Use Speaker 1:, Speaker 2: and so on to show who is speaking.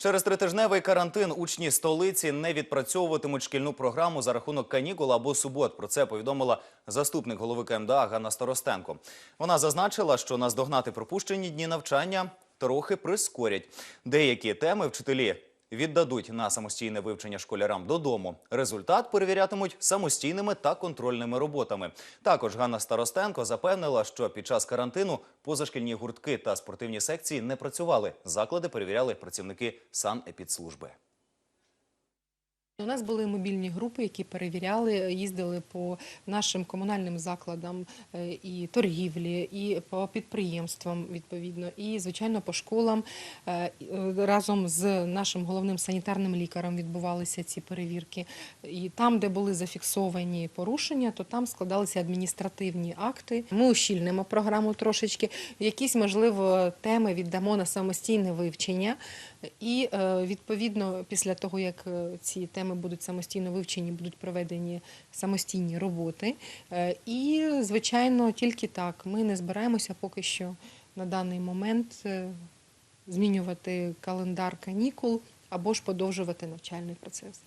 Speaker 1: Через тритижневий карантин учні столиці не відпрацьовуватимуть шкільну програму за рахунок канікул або субот. Про це повідомила заступник голови КМДА Ганна Старостенко. Вона зазначила, що наздогнати пропущені дні навчання трохи прискорять. Деякі теми вчителі віддадуть на самостійне вивчення школярам додому. Результат перевірятимуть самостійними та контрольними роботами. Також Ганна Старостенко запевнила, що під час карантину позашкільні гуртки та спортивні секції не працювали. Заклади перевіряли працівники санепідслужби.
Speaker 2: У нас були мобільні групи, які перевіряли, їздили по нашим комунальним закладам е, і торгівлі, і по підприємствам відповідно, і звичайно по школам. Е, е, Разом з нашим головним санітарним лікарем відбувалися ці перевірки. І там, де були зафіксовані порушення, то там складалися адміністративні акти. Ми ущільнимо програму трошечки. Якісь можливо теми віддамо на самостійне вивчення. І відповідно, після того як ці теми будуть самостійно вивчені, будуть проведені самостійні роботи. Е, І звичайно, тільки так ми не збираємося поки що на даний момент е, змінювати календар канікул або ж подовжувати навчальний процес.